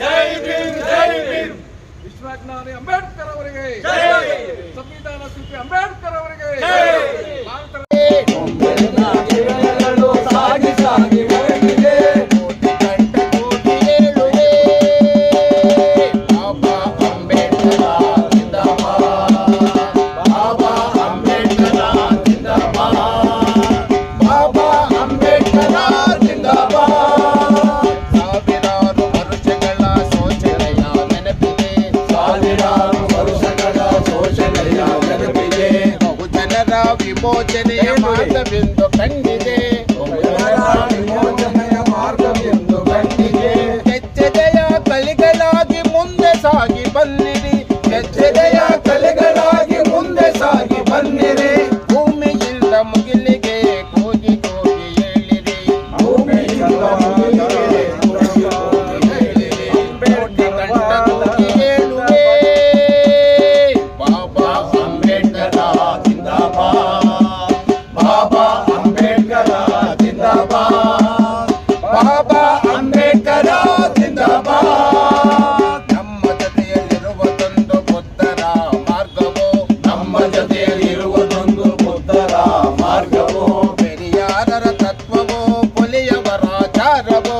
ಜೈ ಭೀಮ್ ಜೈ ಭೀಮ್. ವಿಶ್ವಜ್ಞಾನಿ ಅಂಬೇಡ್ಕರ್ ಅವರಿಗೆ ಸಂವಿಧಾನ ಶಿಲ್ಪಿ ಅಂಬೇಡ್ಕರ್ ಅವರಿಗೆ. ಮೋಚನೆಯ ಮಾತವೆಂದು ಕಂಡಿದೆ ಅಂಬೇಡ್ಕರ ಜಿಂದಾಬಾದ್. ಬಾಬಾ ಅಂಬೇಡ್ಕರ ಜಿಂದಾಬಾದ್. ನಮ್ಮ ಜೊತೆಯಲ್ಲಿರುವುದೊಂದು ಬುದ್ಧರ ಮಾರ್ಗವು? ನಮ್ಮ ಜೊತೆಯಲ್ಲಿರುವುದೊಂದು ಬುದ್ಧರ ಮಾರ್ಗವು? ಪೆರಿಯಾರರ ತತ್ವವು? ಪುಲಿಯವರ ಚಾರವು